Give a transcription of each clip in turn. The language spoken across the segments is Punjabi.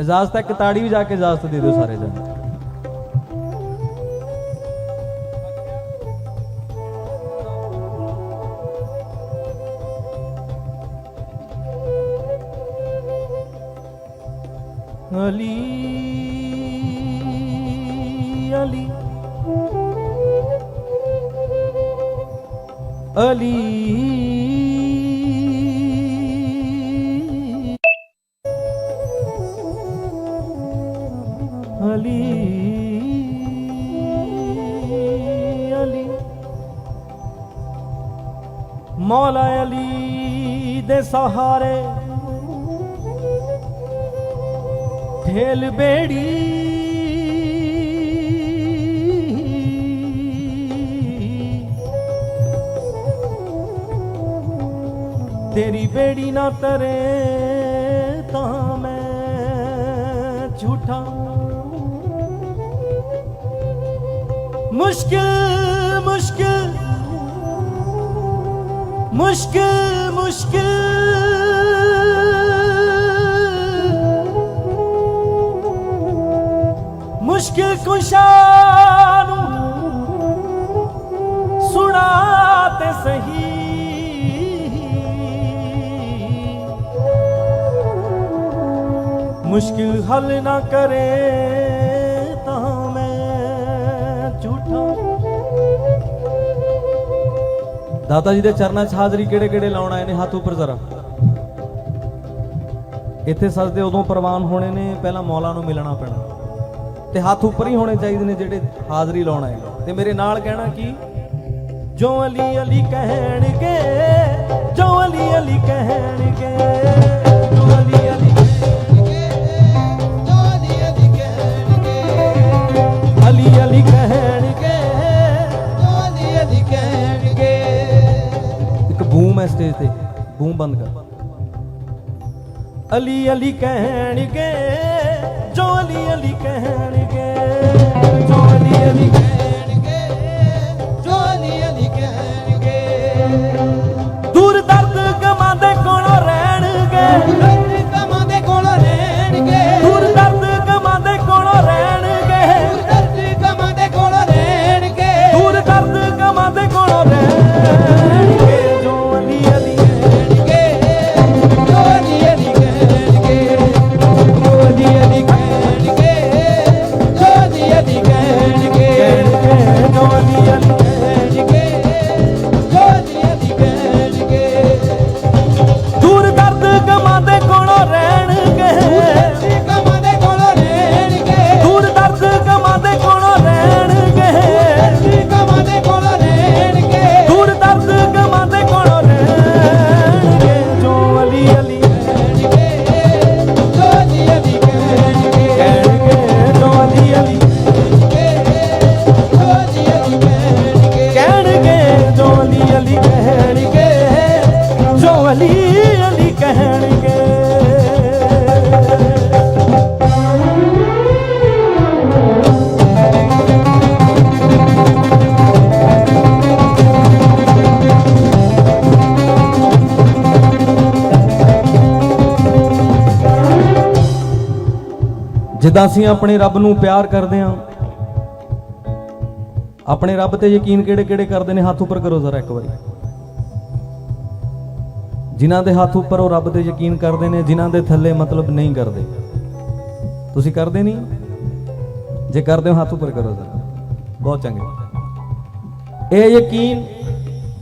ਇਜਾਜ਼ਤ ਹੈ ਕਿ ਤਾੜੀ ਵੀ ਜਾ ਕੇ ਇਜਾਜ਼ਤ ਦੇ ਦਿਓ ਸਾਰੇ ਜਣੇ। ਅਲੀ ਅਲੀ। ਅਲੀ। ਸਹਾਰੇ। ਢੇਲ ਬੇੜੀ। ਤੇਰੀ ਬੇੜੀ ਨਾ ਤਰੇ ਤਾਂ ਮੈਂ ਝੂਠਾ। ਮੁਸ਼ਕਿਲ ਮੁਸ਼ਕਿਲ ਮੁਸ਼ਕਿਲ ਮੁਸ਼ਕਿਲ ਮੁਸ਼ਕਿਲ ਕੁਸ਼ਾ ਨੂੰ ਸੁਣਾ ਤੇ ਸਹੀ ਮੁਸ਼ਕਿਲ ਹੱਲ ਨਾ ਕਰੇ ਦਾਤਾ ਜੀ ਦੇ ਚਰਨਾਂ 'ਚ ਹਾਜ਼ਰੀ ਕਿਹੜੇ ਕਿਹੜੇ ਲਾਉਣ ਆਏ ਨੇ? ਹੱਥ ਉੱਪਰ ਜ਼ਰਾ। ਇੱਥੇ ਸਜਦੇ ਉਦੋਂ ਪ੍ਰਵਾਨ ਹੋਣੇ ਨੇ, ਪਹਿਲਾਂ ਮੌਲਾ ਨੂੰ ਮਿਲਣਾ ਪੈਣਾ। ਤੇ ਹੱਥ ਉੱਪਰ ਹੀ ਹੋਣੇ ਚਾਹੀਦੇ ਨੇ ਜਿਹੜੇ ਹਾਜ਼ਰੀ ਲਾਉਣ ਆਏ ਨੇ। ਤੇ ਮੇਰੇ ਨਾਲ ਕਹਿਣਾ ਕੀ? ਜੋ ਅਲੀ ਅਲੀ ਕਹਿਣਗੇ, ਜੋ ਅਲੀ ਅਲੀ ਕਹਿਣਗੇ, ਜੋ ਅਲੀ ਅਲੀ ਸਟੇਜ ਤੇ ਬੂਮ ਬੰਦ ਕਰ। ਅਲੀ ਅਲੀ ਕਹਿਣਗੇ, ਜੋ ਅਲੀ ਅਲੀ ਕਹਿਣਗੇ, ਜੋ ਅਲੀ ਅਲੀ ਦੂਰ ਜਿੱਦਾਂ ਅਸੀਂ ਆਪਣੇ ਰੱਬ ਨੂੰ ਪਿਆਰ ਕਰਦੇ ਹਾਂ, ਆਪਣੇ ਰੱਬ ਤੇ ਯਕੀਨ ਕਿਹੜੇ ਕਿਹੜੇ ਕਰਦੇ ਨੇ? ਹੱਥ ਉੱਪਰ ਕਰੋ ਜ਼ਰਾ ਇੱਕ ਵਾਰੀ। ਜਿਨ੍ਹਾਂ ਦੇ ਹੱਥ ਉੱਪਰ ਉਹ ਰੱਬ ਤੇ ਯਕੀਨ ਕਰਦੇ ਨੇ, ਜਿਨ੍ਹਾਂ ਦੇ ਥੱਲੇ ਮਤਲਬ ਨਹੀਂ ਕਰਦੇ। ਤੁਸੀਂ ਕਰਦੇ ਨਹੀਂ? ਜੇ ਕਰਦੇ ਹੋ, ਹੱਥ ਉੱਪਰ ਕਰੋ ਜ਼ਰਾ। ਬਹੁਤ ਚੰਗੇ। ਇਹ ਯਕੀਨ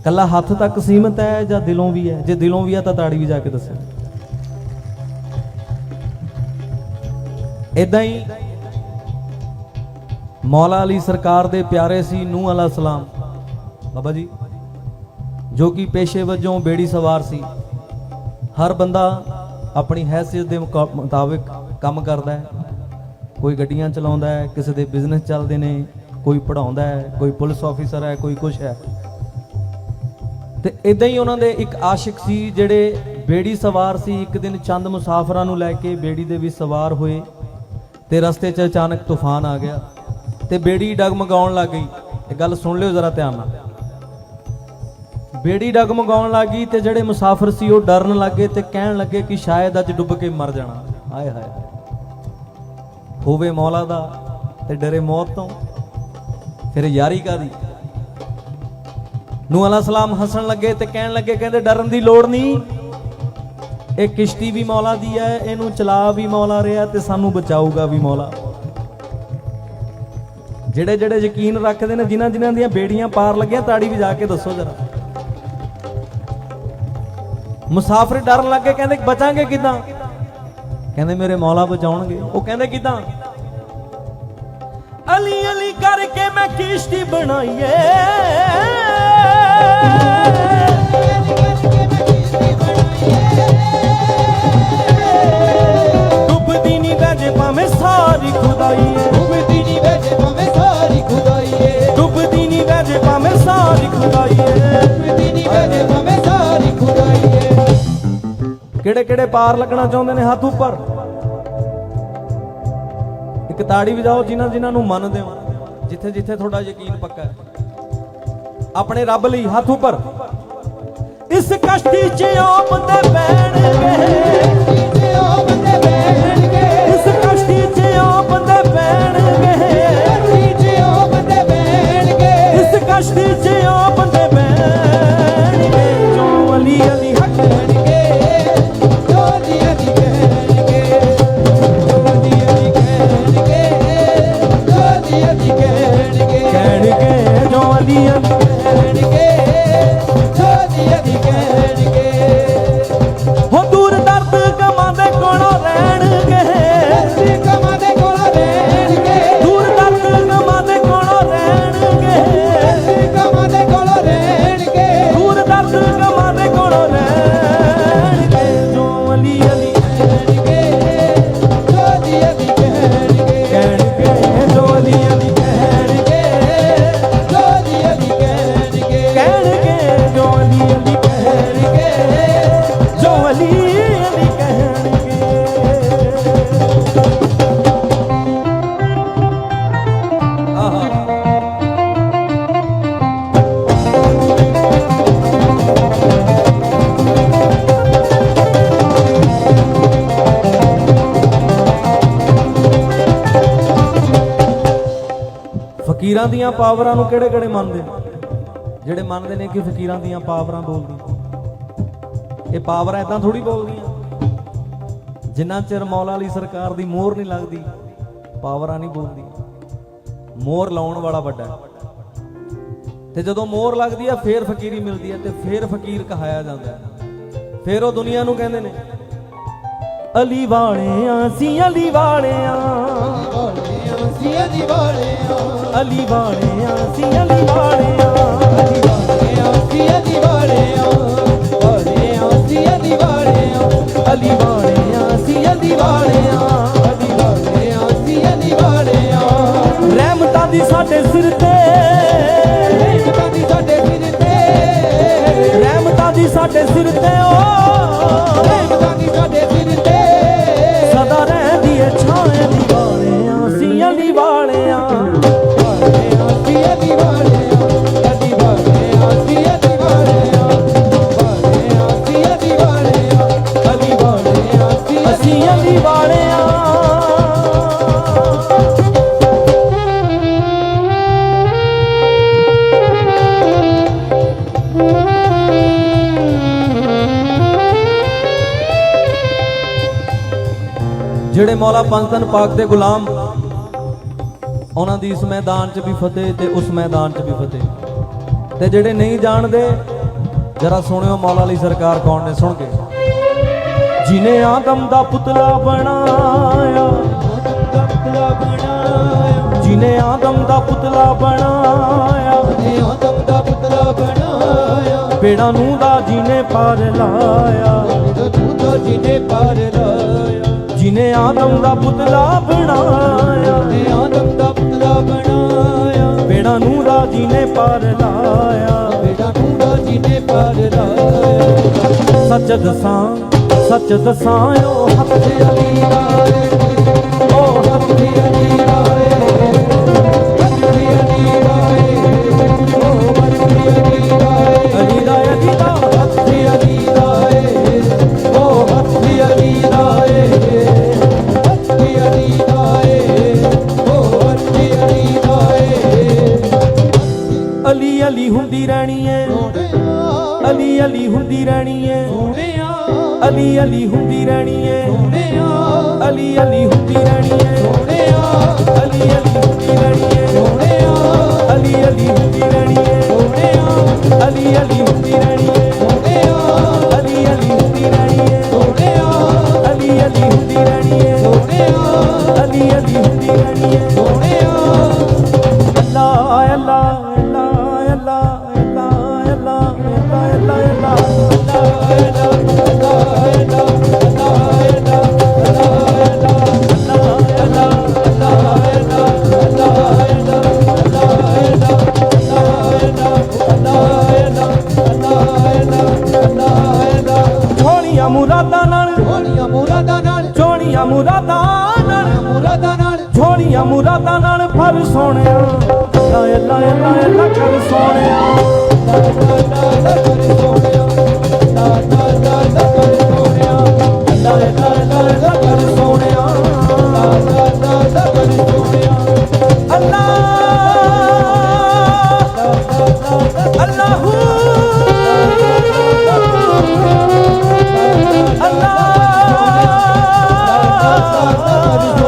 ਕੱਲਾ ਹੱਥ ਤੱਕ ਸੀਮਤ ਹੈ ਜਾਂ ਦਿਲੋਂ ਵੀ ਹੈ? ਜੇ ਦਿਲੋਂ ਵੀ ਹੈ ਤਾਂ ਤਾੜੀ ਵੀ ਜਾ ਕੇ ਦੱਸੋ। ਇਦਾਂ ਹੀ ਮੌਲਾ ਅਲੀ ਸਰਕਾਰ ਦੇ ਪਿਆਰੇ ਸੀ ਨੂਹ ਅਲਾ ਸਲਾਮ। ਬਾਬਾ ਜੀ, ਜੋ ਕਿ ਪੇਸ਼ੇ ਵਜੋਂ ਬੇੜੀ ਸਵਾਰ ਸੀ। ਹਰ ਬੰਦਾ ਆਪਣੀ ਹੈਸੀਅਤ ਦੇ ਮੁਕਾ- ਮੁਤਾਬਿਕ ਕੰਮ ਕਰਦਾ ਹੈ। ਕੋਈ ਗੱਡੀਆਂ ਚਲਾਉਂਦਾ ਹੈ, ਕਿਸੇ ਦੇ ਬਿਜ਼ਨਸ ਚੱਲਦੇ ਨੇ, ਕੋਈ ਪੜਾਉਂਦਾ ਹੈ, ਕੋਈ ਪੁਲਿਸ ਆਫੀਸਰ ਹੈ, ਕੋਈ ਕੁਛ ਹੈ। ਤੇ ਇਦਾਂ ਹੀ ਉਹਨਾਂ ਦੇ ਇੱਕ ਆਸ਼ਿਕ ਸੀ, ਜਿਹੜੇ ਬੇੜੀ ਸਵਾਰ ਸੀ। ਇੱਕ ਦਿਨ ਚੰਦ ਮੁਸਾਫਰਾਂ ਨੂੰ ਲੈ ਕੇ ਬੇੜੀ ਦੇ ਵਿੱਚ ਸਵਾਰ ਹੋਏ। ਤੇ ਰਸਤੇ 'ਚ ਅਚਾਨਕ ਤੂਫਾਨ ਆ ਗਿਆ ਤੇ ਬੇੜੀ ਡਗਮਗਾਉਣ ਲੱਗ ਗਈ। ਇਹ ਗੱਲ ਸੁਣ ਲਿਓ ਜ਼ਰਾ ਧਿਆਨ ਨਾਲ। ਬੇੜੀ ਡਗਮਗਾਉਣ ਲੱਗ ਗਈ ਤੇ ਜਿਹੜੇ ਮੁਸਾਫਰ ਸੀ ਉਹ ਡਰਨ ਲੱਗੇ ਤੇ ਕਹਿਣ ਲੱਗੇ ਕਿ ਸ਼ਾਇਦ ਅੱਜ ਡੁੱਬ ਕੇ ਮਰ ਜਾਣਾ। ਹਾਏ ਹਾਏ। ਹੋਵੇ ਮੌਲਾ ਦਾ ਤੇ ਡਰੇ ਮੌਤ ਤੋਂ। ਫਿਰ ਯਾਰੀ ਕਾਦੀ ਨੂੰ ਅਲਾ ਸਲਾਮ ਹੱਸਣ ਲੱਗੇ ਤੇ ਕਹਿਣ ਲੱਗੇ, ਕਹਿੰਦੇ ਡਰਨ ਦੀ ਲੋੜ ਨਹੀਂ। ਇਹ ਕਿਸ਼ਤੀ ਵੀ ਮੌਲਾ ਦੀ ਹੈ, ਇਹਨੂੰ ਚਲਾ ਵੀ ਮੌਲਾ ਰਿਹਾ ਤੇ ਸਾਨੂੰ ਬਚਾਊਗਾ ਵੀ ਮੌਲਾ। ਜਿਹੜੇ ਜਿਹੜੇ ਯਕੀਨ ਰੱਖਦੇ ਨੇ, ਜਿਨ੍ਹਾਂ ਜਿਨ੍ਹਾਂ ਦੀਆਂ ਬੇੜੀਆਂ ਪਾਰ ਲੱਗੀਆਂ, ਤਾੜੀ ਵੀ ਜਾ ਕੇ ਦੱਸੋ ਜਰਾ। ਮੁਸਾਫਰ ਡਰਨ ਲੱਗੇ, ਕਹਿੰਦੇ, ਬਚਾਂਗੇ ਕਿਦਾਂ? ਕਹਿੰਦੇ, ਮੇਰੇ ਮੌਲਾ ਬਚਾਉਣਗੇ। ਉਹ ਕਹਿੰਦੇ, ਕਿਦਾਂ? ਅਲੀ ਅਲੀ ਕਰਕੇ ਮੈਂ ਕਿਸ਼ਤੀ ਬਣਾਈਏ। ਕਿਹੜੇ ਕਿਹੜੇ ਪਾਰ ਲੱਗਣਾ ਚਾਹੁੰਦੇ ਨੇ ਹੱਥ ਉੱਪਰ? ਇੱਕ ਤਾੜੀ ਵਜਾਓ ਜਿਨ੍ਹਾਂ ਜਿਨ੍ਹਾਂ ਨੂੰ ਮੰਨਦੇ ਹੋ। ਜਿੱਥੇ ਜਿੱਥੇ ਤੁਹਾਡਾ ਯਕੀਨ ਪੱਕਾ ਹੈ। ਆਪਣੇ ਰੱਬ ਲਈ ਹੱਥ ਉੱਪਰ। ਇਸ ਕਸ਼ਤੀ 'ਚ ਉਹ ਬੰਦੇ ਇਸ ਕਸ਼ਤੀ 'ਚ ਉਹ ਬੰਦੇ ਇਸ ਕਸ਼ਤੀ 'ਚ ਉਹ ਫਕੀਰਾਂ ਦੀਆਂ ਪਾਵਰਾਂ ਨੂੰ ਕਿਹੜੇ ਕਿਹੜੇ ਮੰਨਦੇ ਨੇ? ਜਿਹੜੇ ਮੰਨਦੇ ਨੇ ਕਿ ਫਕੀਰਾਂ ਦੀਆਂ ਪਾਵਰਾਂ ਬੋਲਦੀਆਂ। ਇਹ ਪਾਵਰਾਂ ਇਦਾਂ ਥੋੜੀ ਬੋਲਦੀਆਂ। ਜਿੰਨਾ ਚਿਰ ਮੌਲਾ ਅਲੀ ਸਰਕਾਰ ਦੀ ਮੋਹਰ ਨਹੀਂ ਲੱਗਦੀ, ਪਾਵਰਾਂ ਨਹੀਂ ਬੋਲਦੀਆਂ। ਮੋਹਰ ਲਾਉਣ ਵਾਲਾ ਵੱਡਾ ਤੇ ਜਦੋਂ ਮੋਹਰ ਲੱਗਦੀ ਆ, ਫੇਰ ਫਕੀਰੀ ਮਿਲਦੀ ਹੈ ਤੇ ਫੇਰ ਫਕੀਰ ਕਹਾਇਆ ਜਾਂਦਾ ਫੇਰ ਉਹ ਦੁਨੀਆ ਨੂੰ ਕਹਿੰਦੇ ਨੇ, ਅਲੀ ਵਾਲਿਆਂ ਸੀ ਅਲੀ ਵਾਲਿਆਂ ਸੀ ਅਦੀ ਵਾਲਿਆਂ ਅਲੀ ਵਾਲਿਆਂ ਸੀ ਅਲੀ ਵਾਲਿਆਂ ਸੀ ਅਦੀ ਵਾਲਿਆਂ ਵਾਲਿਆਂ ਸੀ ਵਾਲਿਆਂ ਅਲੀ ਵਾਲਿਆਂ ਸੀ ਅਲੀ ਵਾਲਿਆਂ ਅਦੀ ਵਾਲਿਆਂ ਸੀ ਅਦੀ ਵਾਲਿਆਂ ਰਹਿਮਤਾਂ ਦੀ ਸਾਡੇ ਸਿਰ ਤੇ। ਰਹਿਮਤਾਂ ਦੀ ਸਾਡੇ ਸਿਰ ਤੇ। ਰਹਿਮਤਾਂ ਦੀ ਸਾਡੇ ਸਿਰ ਤੇ ਓ। ਰਹਿਮਤਾਂ ਦੀ ਸਾਡੇ ਸਿਰ ਤੇ। ਮੌਲਾ ਪੰਜਤਨ ਪਾਕ ਦੇ ਗੁਲਾਮ। ਉਹਨਾਂ ਦੀ ਇਸ ਮੈਦਾਨ 'ਚ ਵੀ ਫਤਿਹ ਤੇ ਉਸ ਮੈਦਾਨ 'ਚ ਵੀ ਫਤਿਹ। ਤੇ ਜਿਹੜੇ ਨਹੀਂ ਜਾਣਦੇ, ਜਰਾ ਸੁਣਿਓ ਮੌਲਾ ਅਲੀ ਸਰਕਾਰ ਕੌਣ ਨੇ, ਸੁਣ ਕੇ। ਜਿਨੇ ਆਦਮ ਦਾ ਪੁਤਲਾ ਬਣਾਇਆ, ਜਿਨੇ ਆਦਮ ਦਾ ਪੁਤਲਾ ਬਣਾਇਆ ਨੇ ਆਦਮ ਦਾ ਪੁਤਲਾ ਬਣਾਇਆ ਪੇੜਾਂ ਨੂੰ ਦਾ ਜਿਨੇ ਪਾਰ ਲਾਇਆ ਜਦੋਂ ਪਾਰ ਲਾਇਆ। ਜਿਨੇ ਆਦਮ ਦਾ ਪੁਤਲਾ ਬਣਾਇਆ। ਨੇ ਆਦਮ ਦਾ ਪੁਤਲਾ ਬਣਾਇਆ। ਪੇੜਾਂ ਨੂੰ ਦਾ ਜਿਨੇ ਪਾਰ ਲਾਇਆ। ਬੇੜਾ ਤੂੰ ਦਾ ਜਿਹਨੇ ਪਾਰ ਲਾਇਆ। ਸੱਚ ਦਸਾਂ ਸੱਚ ਦਸਾਂ ਓ ਹੱਥ ਤੇ ਅਲੀ ਰਾਏ ਹੁੰਦੀ ਰਹਿਣੀ ਐ। ਅਲੀ ਅਲੀ ਹੁੰਦੀ ਰਹਿਣੀ ਐ। ਅਲੀ ਅਲੀ ਹੁੰਦੀ ਰਹਿਣੀ ਐ। ਅਲੀ ਅਲੀ ਹੁੰਦੀ ਰਹਿਣੀ ਐ। ਅਲੀ ਅਲੀ ਹੁੰਦੀ ਰਹਿਣੀ ਐ। ਅਲੀ ਅਲੀ ਹੁੰਦੀ ਰਹਿਣੀ ਐ। ਅਲੀ ਅਲੀ ਹੁੰਦੀ ਰਹਿਣੀ ਐ। ਕਰ ਸੋਹਣਿਆ ਲਾਇ ਲਾਇ ਲਾਇ ਲਾ ਕਰ ਸੋਹਣਿਆ ਲਾ ਲਾ ਲਾ ਲਾ ਕਰ ਸੋਹਣਿਆ ਲਾ ਲਾ ਲਾ ਲਾ ਕਰ ਸੋਹਣਿਆ ਲਾ ਲਾ ਲਾ ਲਾ ਕਰ ਸੋਹਣਿਆ ਲਾ ਲਾ ਲਾ ਲਾ ਕਰ ਸੋਹਣਿਆ ਅੱਲਾ ਅੱਲਾਹੂ ਅੱਲਾ ਅੱਲਾ ਅੱਲਾ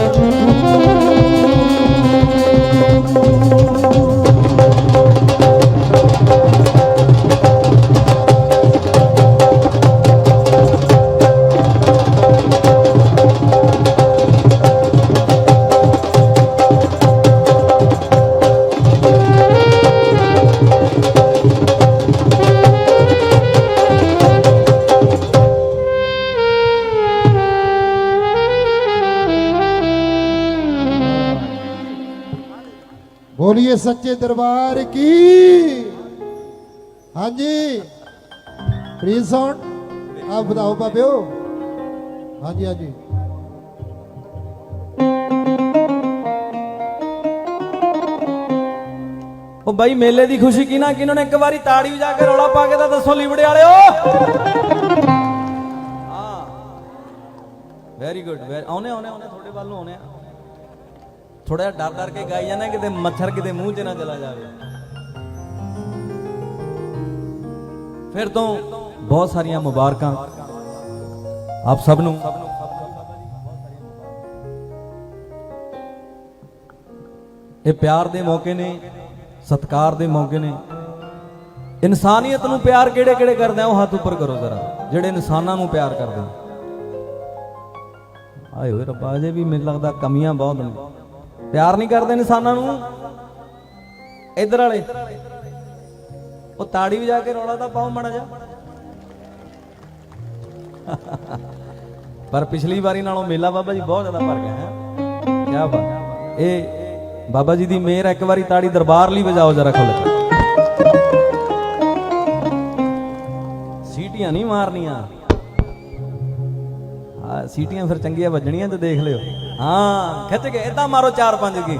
ਬੋਲੀਏ ਸੱਚੇ ਦਰਬਾਰ ਕੀ? ਹਾਂਜੀ। ਪ੍ਰੀਤ ਸਾਊਂਡ ਆਪ ਬਤਾਓ ਬਾਬਿਓ ਹਾਂਜੀ ਹਾਂਜੀ। ਉਹ ਬਾਈ ਮੇਲੇ ਦੀ ਖੁਸ਼ੀ ਕਿਨਾ ਕਿਨੋਂ ਨੇ ਇੱਕ ਵਾਰੀ ਤਾੜੀ ਵਜਾ ਕੇ ਰੌਲਾ ਪਾ ਕੇ ਤਾਂ ਦੱਸੋ ਲੀਬੜੇ ਵਾਲਿਓ। ਹਾਂ। ਵੈਰੀ ਗੁੱਡ ਆਉਨੇ ਆਉਨੇ ਆਉਨੇ, ਤੁਹਾਡੇ ਵੱਲ ਨੂੰ ਆਉਨੇ ਆ। ਥੋੜਾ ਜਿਹਾ ਡਰ ਡਰ ਕੇ ਗਾਈ ਜਾਂਦੇ ਕਿਤੇ ਮੱਛਰ ਕਿਤੇ ਮੂੰਹ 'ਚ ਨਾ ਚਲਾ ਜਾਵੇ। ਫਿਰ ਤੋਂ ਬਹੁਤ ਸਾਰੀਆਂ ਮੁਬਾਰਕਾਂ ਆਪ ਸਭ ਨੂੰ। ਇਹ ਪਿਆਰ ਦੇ ਮੌਕੇ ਨੇ, ਸਤਕਾਰ ਦੇ ਮੌਕੇ ਨੇ। ਇਨਸਾਨੀਅਤ ਨੂੰ ਪਿਆਰ ਕਿਹੜੇ ਕਿਹੜੇ ਕਰਦੇ ਆ, ਉਹ ਹੱਥ ਉੱਪਰ ਕਰੋ ਜ਼ਰਾ। ਜਿਹੜੇ ਇਨਸਾਨਾਂ ਨੂੰ ਪਿਆਰ ਕਰਦੇ ਆਏ ਹੋਏ ਰੱਬਾ, ਅਜੇ ਵੀ ਮੈਨੂੰ ਲੱਗਦਾ ਕਮੀਆਂ ਬਹੁਤ ਨੇ। ਪਿਆਰ ਨਹੀਂ ਕਰਦੇ ਇਨਸਾਨਾਂ ਨੂੰ? ਇਧਰ ਵਾਲੇ। ਉਹ ਤਾੜੀ ਵਜਾ ਕੇ ਰੌਲਾ ਤਾਂ ਪਾਓ ਮੜਾ ਜਾ ਪਰ ਪਿਛਲੀ ਵਾਰੀ ਨਾਲੋਂ ਮੇਲਾ ਬਾਬਾ ਜੀ ਬਹੁਤ ਜ਼ਿਆਦਾ ਭਰ ਗਿਆ ਹੈ। ਕੀ ਬਾਤ ਇਹ ਬਾਬਾ ਜੀ ਦੀ ਮਿਹਰ ਇੱਕ ਵਾਰੀ ਤਾੜੀ ਦਰਬਾਰ ਲਈ ਵਜਾਓ ਜਰਾ ਖੁੱਲ ਕੇ। ਸੀਟੀਆਂ ਨਹੀਂ ਮਾਰਨੀਆਂ। ਆ ਸੀਟੀਆਂ ਫਿਰ ਚੰਗੀਆਂ ਵੱਜਣੀਆਂ ਤੇ ਦੇਖ ਲਿਓ। હા ખેંચી ગઈ એતા મારો ચાર પાંચ કી